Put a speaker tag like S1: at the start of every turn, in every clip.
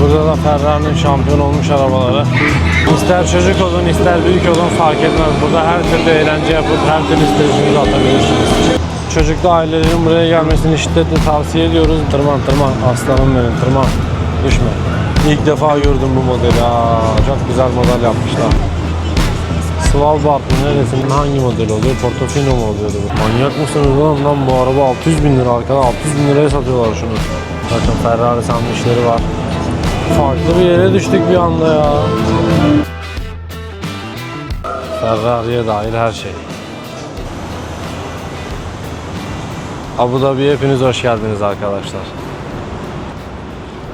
S1: Burada da Ferrari'nin şampiyon olmuş arabaları. İster çocuk olun ister büyük olun fark etmez. Burada her türlü eğlence yapıp her türlü stresinizi atabilirsiniz. Çocuklu ailelerin buraya gelmesini şiddetle tavsiye ediyoruz. Tırman tırman aslanım benim tırman. Düşme. İlk defa gördüm bu modeli. Aa, çok güzel model yapmışlar. Svalbard neresinin hangi model oluyor? Portofino mu oluyordu bu? Manyak mısınız oğlum lan bu araba 600 bin lira arkada 600 bin liraya satıyorlar şunu. Bakın Ferrari sandviçleri var. Farklı bir yere düştük bir anda ya. Ferrari'ye dahil her şey. Abu Dhabi'ye hepiniz hoş geldiniz arkadaşlar.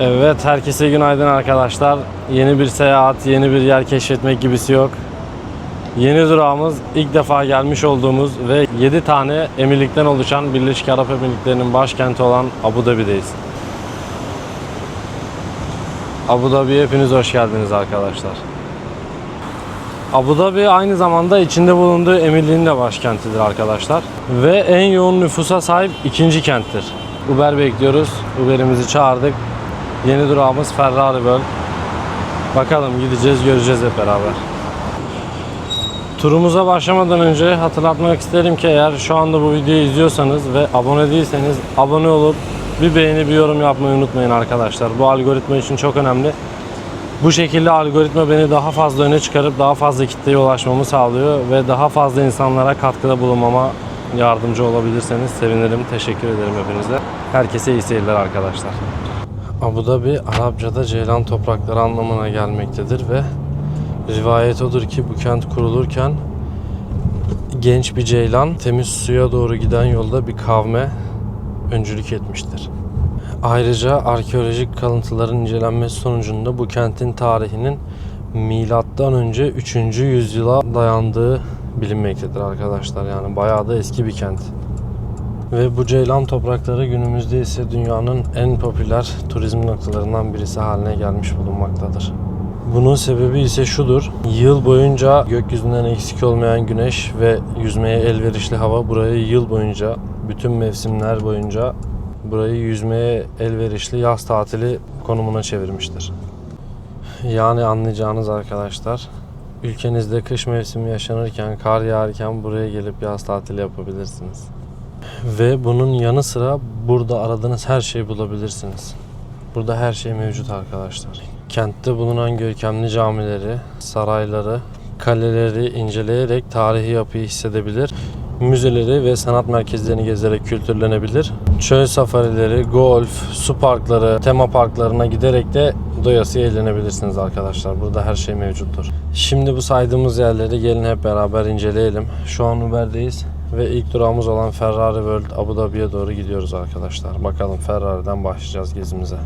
S1: Evet, herkese günaydın arkadaşlar. Yeni bir seyahat, yeni bir yer keşfetmek gibisi yok. Yeni durağımız ilk defa gelmiş olduğumuz ve 7 tane emirlikten oluşan Birleşik Arap Emirlikleri'nin başkenti olan Abu Dhabi'deyiz. Abu Dhabi'ye hepiniz hoş geldiniz arkadaşlar. Abu Dhabi aynı zamanda içinde bulunduğu emirliğin de başkentidir arkadaşlar. Ve en yoğun nüfusa sahip ikinci kenttir. Uber bekliyoruz. Uber'imizi çağırdık. Yeni durağımız Ferrari World. Bakalım gideceğiz göreceğiz hep beraber. Turumuza başlamadan önce hatırlatmak isterim ki eğer şu anda bu videoyu izliyorsanız ve abone değilseniz abone olup bir beğeni bir yorum yapmayı unutmayın arkadaşlar. Bu algoritma için çok önemli. Bu şekilde algoritma beni daha fazla öne çıkarıp daha fazla kitleye ulaşmamı sağlıyor ve daha fazla insanlara katkıda bulunmama yardımcı olabilirseniz sevinirim. Teşekkür ederim hepinize. Herkese iyi seyirler arkadaşlar. Abu Dhabi Arapçada ceylan toprakları anlamına gelmektedir ve rivayet odur ki bu kent kurulurken genç bir ceylan temiz suya doğru giden yolda bir kavme öncülük etmiştir. Ayrıca arkeolojik kalıntıların incelenmesi sonucunda bu kentin tarihinin milattan önce 3. yüzyıla dayandığı bilinmektedir arkadaşlar. Yani bayağı da eski bir kent. Ve bu ceylan toprakları günümüzde ise dünyanın en popüler turizm noktalarından birisi haline gelmiş bulunmaktadır. Bunun sebebi ise şudur. Yıl boyunca gökyüzünden eksik olmayan güneş ve yüzmeye elverişli hava burayı yıl boyunca, bütün mevsimler boyunca burayı yüzmeye elverişli yaz tatili konumuna çevirmiştir. Yani anlayacağınız arkadaşlar, ülkenizde kış mevsimi yaşanırken, kar yağarken buraya gelip yaz tatili yapabilirsiniz. Ve bunun yanı sıra burada aradığınız her şeyi bulabilirsiniz. Burada her şey mevcut arkadaşlar. Kentte bulunan görkemli camileri, sarayları, kaleleri inceleyerek tarihi yapıyı hissedebilir. Müzeleri ve sanat merkezlerini gezerek kültürlenebilir. Çöl safarileri, golf, su parkları, tema parklarına giderek de doyasıya eğlenebilirsiniz arkadaşlar. Burada her şey mevcuttur. Şimdi bu saydığımız yerleri gelin hep beraber inceleyelim. Şu an Uber'deyiz ve ilk durağımız olan Ferrari World Abu Dhabi'ye doğru gidiyoruz arkadaşlar. Bakalım Ferrari'den başlayacağız gezimize.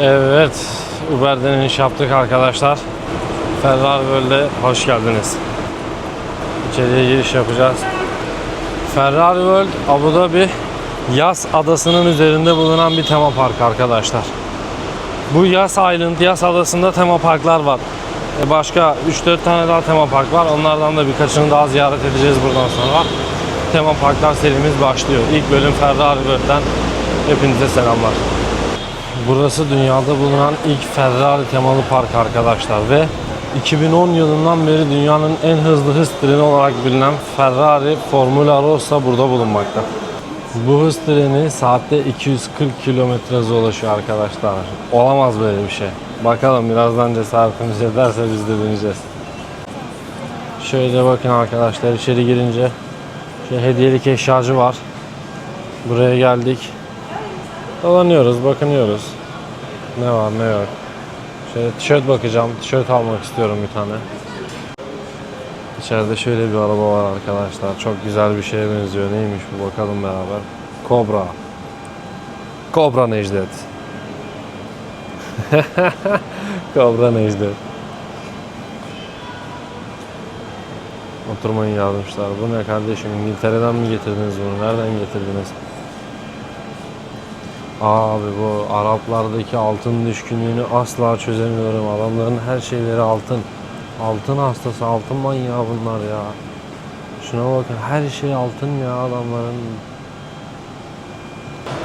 S1: Evet, Uber'den iniş yaptık arkadaşlar. Ferrari World'e hoş geldiniz. İçeriye giriş yapacağız. Ferrari World Abu Dhabi Yas adasının üzerinde bulunan bir tema park arkadaşlar. Bu Yas Island, Yas adasında tema parklar var. E, Başka 3-4 tane daha tema park var. Onlardan da birkaçını daha ziyaret edeceğiz buradan sonra. Tema parklar serimiz başlıyor. İlk bölüm Ferrari World'den hepinize selamlar. Burası dünyada bulunan ilk Ferrari temalı park arkadaşlar ve 2010 yılından beri dünyanın en hızlı hız treni olarak bilinen Ferrari Formula Rossa burada bulunmakta. Bu hız treni saatte 240 km hıza ulaşıyor arkadaşlar. Olamaz böyle bir şey. Bakalım birazdan cesaretimiz ederse biz de deneyeceğiz. Şöyle bakın arkadaşlar içeri girince şey hediyelik eşyacı var. Buraya geldik. Dolanıyoruz, bakınıyoruz. Ne var ne yok. Şöyle tişört bakacağım. Tişört almak istiyorum bir tane. İçeride şöyle bir araba var arkadaşlar. Çok güzel bir şeye benziyor. Neymiş bu bakalım beraber. Cobra. Cobra Necdet. Cobra Necdet. Oturmayın yazmışlar. Bu ne kardeşim? İngiltere'den mi getirdiniz bunu? Nereden getirdiniz? Abi bu Araplardaki altın düşkünlüğünü asla çözemiyorum. Adamların her şeyleri altın. Altın hastası, altın manyağı bunlar ya. Şuna bakın her şey altın ya adamların.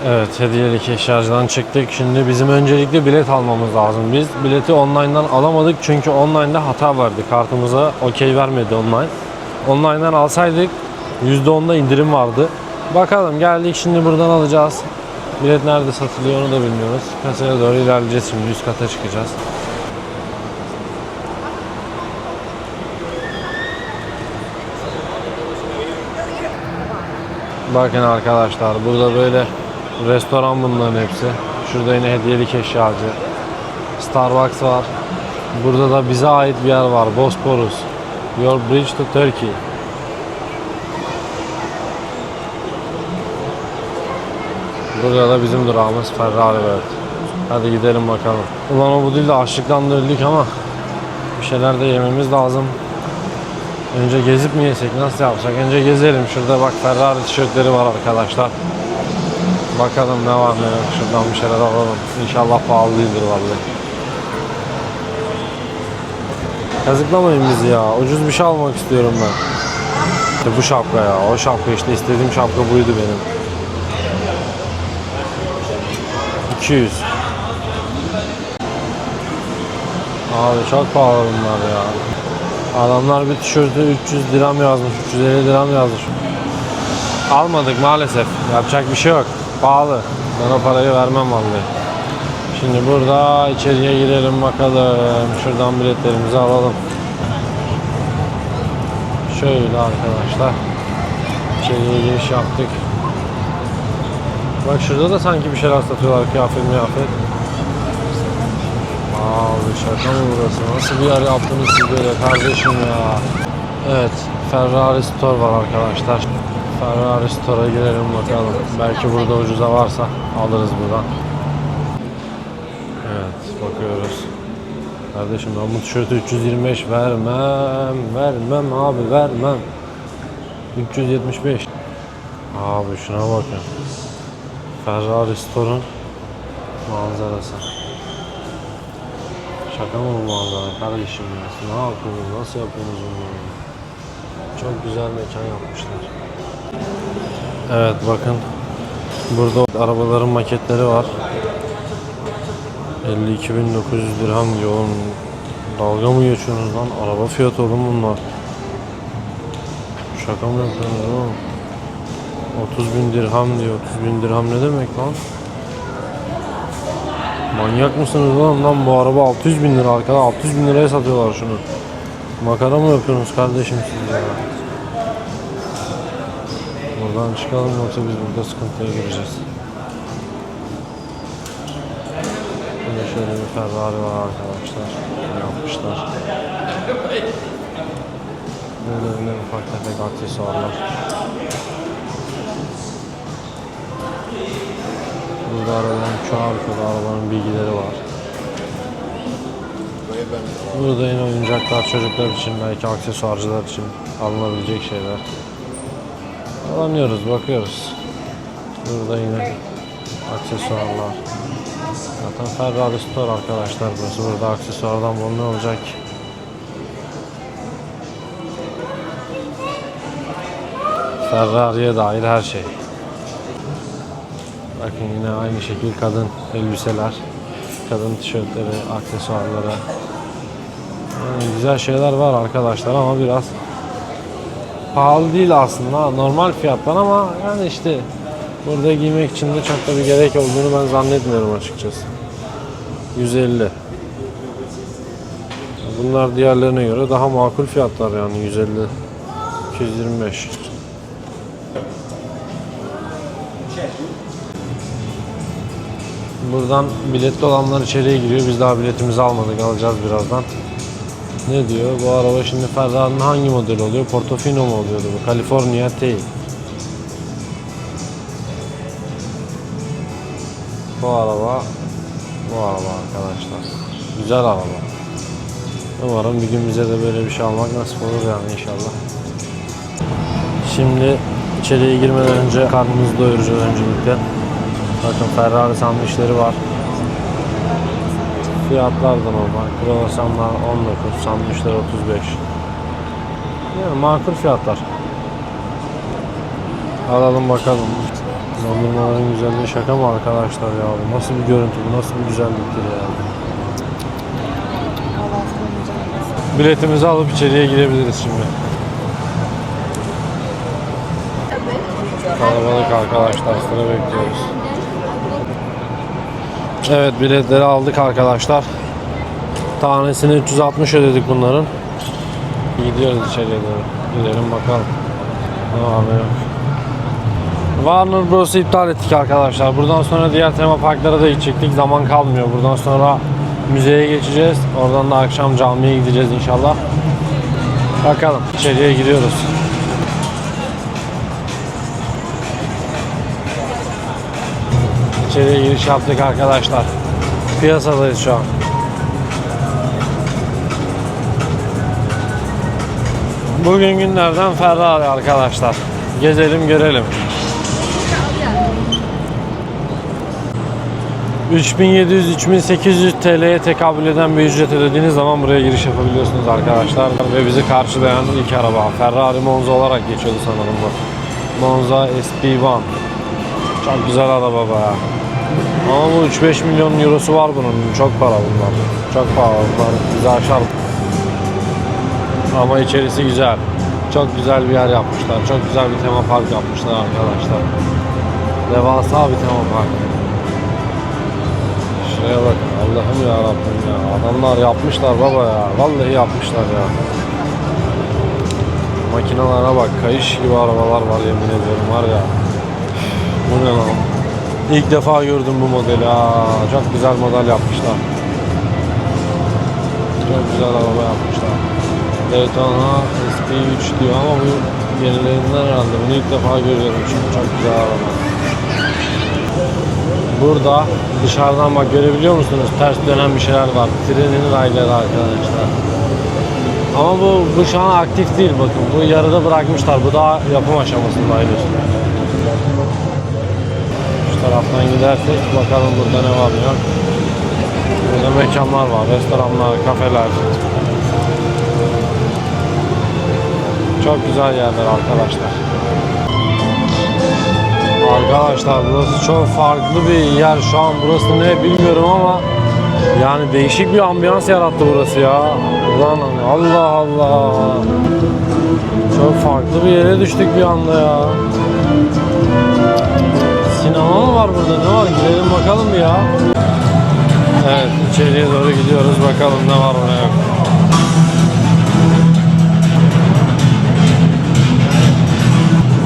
S1: Evet hediyelik eşyacıdan çıktık. Şimdi bizim öncelikle bilet almamız lazım. Biz bileti online'dan alamadık çünkü online'da hata vardı. Kartımıza okey vermedi online. Online'dan alsaydık %10'da indirim vardı. Bakalım geldik şimdi buradan alacağız. Bilet nerede satılıyor onu da bilmiyoruz. Kasaya doğru ilerleyeceğiz şimdi üst kata çıkacağız. Bakın arkadaşlar burada böyle restoran bunların hepsi. Şurada yine hediyelik eşyacı. Starbucks var. Burada da bize ait bir yer var. Bosporus. Your Bridge to Turkey. Burada da bizim durağımız Ferrari evet. Hadi gidelim bakalım. Ulan o bu değil de açlıktan da öldük ama bir şeyler de yememiz lazım. Önce gezip mi yesek nasıl yapsak? Önce gezelim. Şurada bak Ferrari tişörtleri var arkadaşlar. Bakalım ne var ne yok. Şuradan bir şeyler alalım. İnşallah pahalı değildir vallahi. Kazıklamayın bizi ya. Ucuz bir şey almak istiyorum ben. İşte bu şapka ya. O şapka işte istediğim şapka buydu benim. 200. Abi çok pahalı bunlar ya. Adamlar bir tişörtü 300 liram yazmış, 350 liram yazmış. Almadık maalesef. Yapacak bir şey yok. Pahalı. Ben o parayı vermem vallahi. Şimdi burada içeriye girelim bakalım. Şuradan biletlerimizi alalım. Şöyle arkadaşlar. İçeriye giriş yaptık. Bak şurada da sanki bir şeyler satıyorlar kıyafet miyafet. Abi şaka mı burası? Nasıl bir yer yaptınız siz böyle kardeşim ya? Evet, Ferrari Store var arkadaşlar. Ferrari Store'a girelim bakalım. Belki burada ucuza varsa alırız buradan. Evet, bakıyoruz. Kardeşim ben bu tişörtü 325 vermem. Vermem abi vermem. 375. Abi şuna bakın. Ferrari Store'un manzarası. Şaka mı bu manzara kardeşim ya? Ne yapıyorsunuz? Nasıl yapıyorsunuz bunu? Çok güzel mekan yapmışlar. Evet bakın. Burada arabaların maketleri var. 52.900 dirham diyor oğlum. Dalga mı geçiyorsunuz lan? Araba fiyatı oğlum bunlar. Şaka mı yapıyorsunuz oğlum? 30 bin dirham diyor. 30 bin dirham ne demek lan? Manyak mısınız oğlum lan bu araba 600 bin lira arkada 600 bin liraya satıyorlar şunu. Makara mı yapıyorsunuz kardeşim siz ya? Buradan çıkalım yoksa biz burada sıkıntıya gireceğiz. Burada şöyle bir Ferrari var arkadaşlar. Yapmışlar. Böyle yine ufak tefek aksesuarlar. Burada arabanın şu arkada arabanın bilgileri var. Burada yine oyuncaklar çocuklar için belki aksesuarcılar için alınabilecek şeyler. Alamıyoruz bakıyoruz. Burada yine aksesuarlar. Zaten Ferrari Store arkadaşlar burası. Burada aksesuardan bol ne olacak? Ferrari'ye dair her şey. Bakın yine aynı şekil kadın elbiseler, kadın tişörtleri, aksesuarları. Yani güzel şeyler var arkadaşlar ama biraz pahalı değil aslında. Normal fiyatlar ama yani işte burada giymek için de çok da bir gerek olduğunu ben zannetmiyorum açıkçası. 150. Bunlar diğerlerine göre daha makul fiyatlar yani 150 225. Buradan biletli olanlar içeriye giriyor. Biz daha biletimizi almadık. Alacağız birazdan. Ne diyor? Bu araba şimdi Ferrari'nin hangi modeli oluyor? Portofino mu oluyordu bu? California Tail. Bu araba bu araba arkadaşlar. Güzel araba. Umarım bir gün bize de böyle bir şey almak nasip olur yani inşallah. Şimdi içeriye girmeden önce karnımızı doyuracağız öncelikle. Bakın Ferrari sandviçleri var. Fiyatlar da normal. Kruvasanlar 19, sandviçler 35. Yani makul fiyatlar. Alalım bakalım. Dondurmaların güzelliği şaka mı arkadaşlar ya? Bu nasıl bir görüntü, bu nasıl bir güzelliktir ya? Biletimizi alıp içeriye girebiliriz şimdi. Kalabalık arkadaşlar sıra bekliyoruz. Evet biletleri aldık arkadaşlar. Tanesini 360 ödedik bunların. Gidiyoruz içeriye doğru. Gidelim bakalım. Ne var yok. Warner Bros'u iptal ettik arkadaşlar. Buradan sonra diğer tema parklara da gidecektik. Zaman kalmıyor. Buradan sonra müzeye geçeceğiz. Oradan da akşam camiye gideceğiz inşallah. Bakalım. İçeriye giriyoruz. İçeriye giriş yaptık arkadaşlar. Piyasadayız şu an. Bugün günlerden Ferrari arkadaşlar. Gezelim görelim. 3700-3800 TL'ye tekabül eden bir ücret ödediğiniz zaman buraya giriş yapabiliyorsunuz arkadaşlar. Ve bizi karşılayan ilk araba Ferrari Monza olarak geçiyordu sanırım bu. Monza SP1. Çok güzel araba be. Ama bu 3-5 milyon eurosu var bunun. Çok para bunlar. Çok pahalı bunlar. Bizi aşar. Ama içerisi güzel. Çok güzel bir yer yapmışlar. Çok güzel bir tema park yapmışlar arkadaşlar. Devasa bir tema park. Şuraya bak. Allah'ım ya Rabbim ya. Adamlar yapmışlar baba ya. Vallahi yapmışlar ya. Makinalara bak. Kayış gibi arabalar var yemin ediyorum var ya. Bu ne lan? İlk defa gördüm bu modeli. Aa, çok güzel model yapmışlar. Çok güzel araba yapmışlar. Daytona SP3 diyor ama bu yenilerinden herhalde. Bunu ilk defa görüyorum çünkü çok güzel araba. Burada dışarıdan bak görebiliyor musunuz? Ters dönen bir şeyler var. Trenin rayları arkadaşlar. Ama bu, bu şu an aktif değil bakın. Bu yarıda bırakmışlar. Bu daha yapım aşamasında henüz. Şu taraftan gidersek bakalım burada ne var yok. Burada mekanlar var, restoranlar, kafeler. Çok güzel yerler arkadaşlar. Arkadaşlar burası çok farklı bir yer. Şu an burası ne bilmiyorum ama yani değişik bir ambiyans yarattı burası ya. Ulan Allah Allah. Çok farklı bir yere düştük bir anda ya. Mı var burada? Ne var? Gidelim bakalım ya. Evet içeriye doğru gidiyoruz. Bakalım ne var ne yok.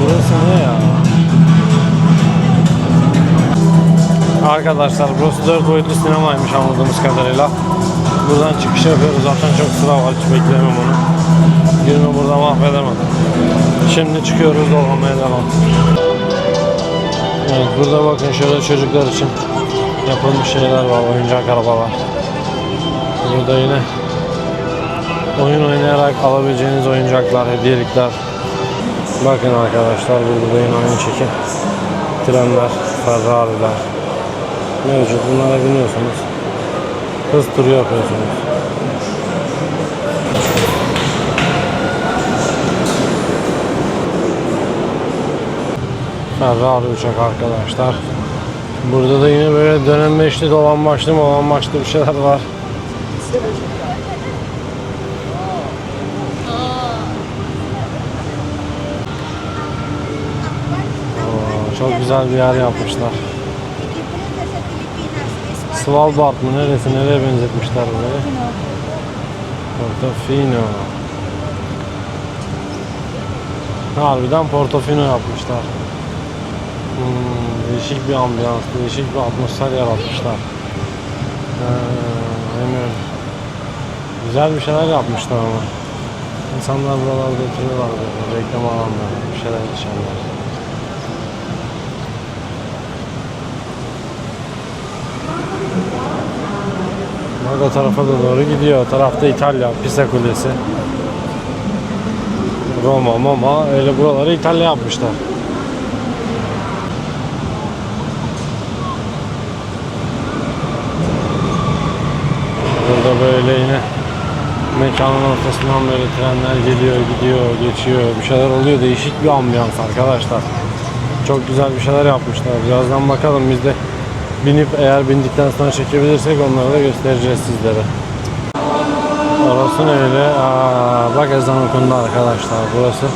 S1: Burası ne ya? Arkadaşlar burası 4 boyutlu sinemaymış anladığımız kadarıyla. Buradan çıkış yapıyoruz. Zaten çok sıra var. Hiç beklemem onu. Günümü burada mahvedemem. Şimdi çıkıyoruz dolanmaya devam. Evet burada bakın şöyle çocuklar için yapılmış şeyler var. Oyuncak arabalar. Burada yine oyun oynayarak alabileceğiniz oyuncaklar, hediyelikler. Bakın arkadaşlar burada da yine aynı çekim. Trenler, Ferrari'ler mevcut. Bunlara biniyorsunuz. Hız turu yapıyorsunuz. Ferrari uçak arkadaşlar. Burada da yine böyle dönem beşli dolan başlı dolan başlı bir şeyler var. Çok güzel bir yer yapmışlar. Svalbard mı neresi nereye benzetmişler burayı? Portofino. Harbiden Portofino yapmışlar. Hmm, değişik bir ambiyans, değişik bir atmosfer yaratmışlar. Ee. Güzel bir şeyler yapmışlar ama. İnsanlar buralarda oturuyorlar reklam alanları, bir şeyler içerler. Bak o tarafa da doğru gidiyor. O tarafta İtalya, Pisa Kulesi. Roma, Moma, öyle buraları İtalya yapmışlar. Burada böyle yine mekanın ortasından böyle trenler geliyor, gidiyor, geçiyor. Bir şeyler oluyor. Değişik bir ambiyans arkadaşlar. Çok güzel bir şeyler yapmışlar. Birazdan bakalım biz de binip eğer bindikten sonra çekebilirsek onları da göstereceğiz sizlere. Orası ne öyle? Aa, bak ezan okundu arkadaşlar. Burası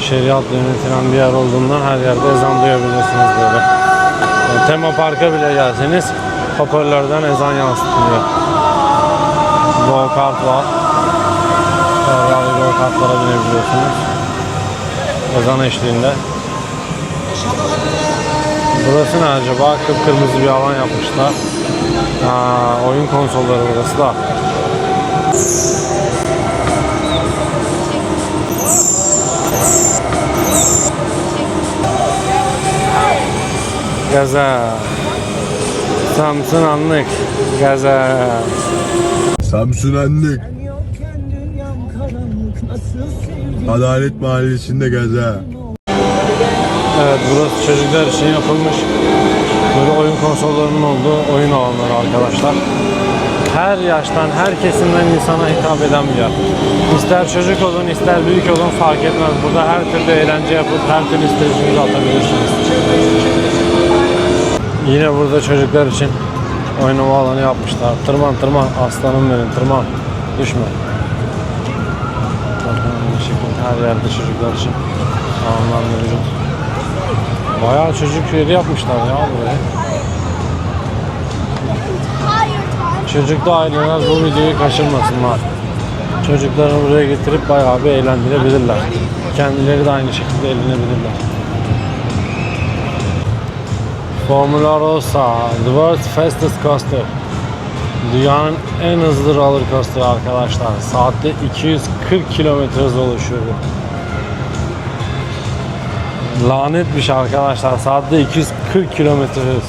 S1: şeriatla yönetilen bir yer olduğundan her yerde ezan duyabilirsiniz böyle. Yani tema parka bile gelseniz hoparlörden ezan yansıtılıyor. Go kart var. Ferrari go kartlara binebiliyorsunuz. Ezan eşliğinde. Burası ne acaba? Kıpkırmızı bir alan yapmışlar. Ha, oyun konsolları burası da. Gaza. Samsun anlık. Gaza.
S2: Samsun Anlık.
S3: Yokken dünyam karanlık nasıl sevdim
S2: Adalet Mahallesi'nde gaza.
S1: Evet burası çocuklar için yapılmış. Böyle oyun konsollarının olduğu oyun alanları arkadaşlar. Her yaştan, her kesimden insana hitap eden bir yer. İster çocuk olun, ister büyük olun fark etmez. Burada her türlü eğlence yapıp her türlü stresinizi atabilirsiniz. Yine burada çocuklar için oynama alanı yapmışlar. Tırman tırman aslanım benim tırman. Düşme. Her yerde çocuklar için alanlar mevcut. Bayağı çocuk yeri yapmışlar ya buraya. Çocuklu aileler bu videoyu kaçırmasınlar. Çocuklarını buraya getirip bayağı bir eğlendirebilirler. Kendileri de aynı şekilde eğlenebilirler. Formula Rossa, the world's fastest coaster. Dünyanın en hızlı roller coaster arkadaşlar. Saatte 240 km hızla ulaşıyor bu. Lanet bir şey arkadaşlar. Saatte 240 km hız.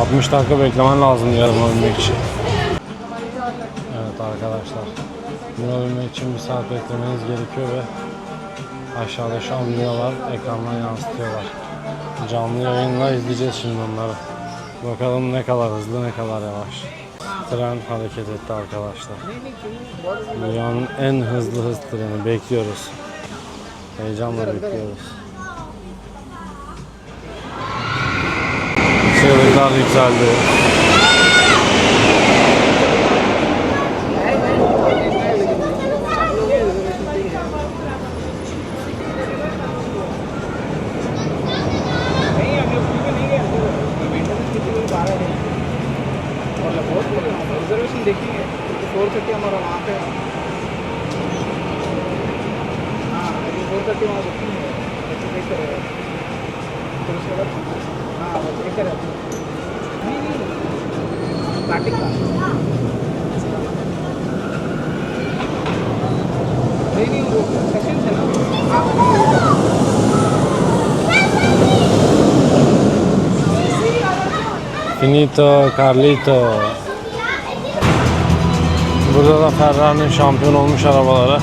S1: 60 dakika beklemen lazım yarım ölmek için. Evet arkadaşlar. Bunu ölmek için bir saat beklemeniz gerekiyor ve aşağıda şu an binalar ekrandan yansıtıyorlar. Canlı yayınla izleyeceğiz şimdi onları. Bakalım ne kadar hızlı ne kadar yavaş. Tren hareket etti arkadaşlar. Dünyanın en hızlı hız treni bekliyoruz. Heyecanla bekliyoruz. Çığlıklar yükseldi. Finito, Carlito. Burada da Ferrari'nin şampiyon olmuş arabaları.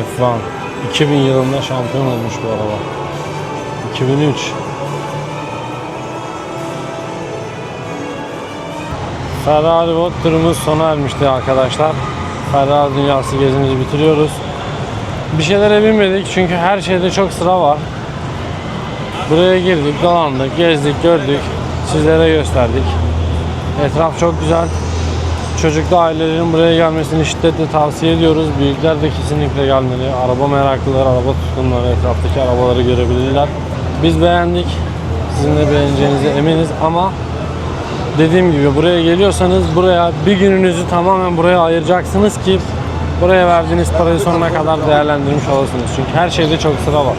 S1: F1 2000 yılında şampiyon olmuş bu araba. 2003. Ferrari World turumuz sona ermişti arkadaşlar. Ferrari dünyası gezimizi bitiriyoruz. Bir şeylere binmedik çünkü her şeyde çok sıra var. Buraya girdik, dolandık, gezdik, gördük. Sizlere gösterdik. Etraf çok güzel. Çocuklu ailelerin buraya gelmesini şiddetle tavsiye ediyoruz. Büyükler de kesinlikle gelmeli. Araba meraklıları, araba tutkunları etraftaki arabaları görebilirler. Biz beğendik. Sizin de beğeneceğinize eminiz ama dediğim gibi buraya geliyorsanız buraya bir gününüzü tamamen buraya ayıracaksınız ki buraya verdiğiniz parayı sonuna kadar değerlendirmiş olasınız. Çünkü her şeyde çok sıra var.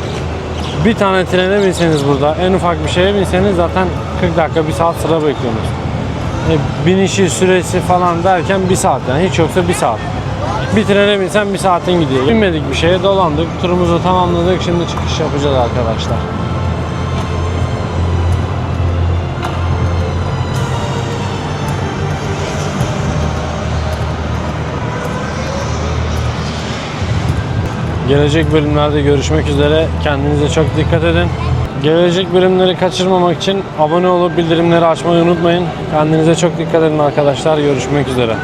S1: Bir tane trene binseniz burada, en ufak bir şeye binseniz zaten 40 dakika, bir saat sıra bekliyorsunuz. E, binişi süresi falan derken bir saat yani hiç yoksa bir saat. Bir trene binsen bir saatin gidiyor. Binmedik bir şeye dolandık. Turumuzu tamamladık. Şimdi çıkış yapacağız arkadaşlar. Gelecek bölümlerde görüşmek üzere. Kendinize çok dikkat edin. Gelecek bölümleri kaçırmamak için abone olup bildirimleri açmayı unutmayın. Kendinize çok dikkat edin arkadaşlar. Görüşmek üzere.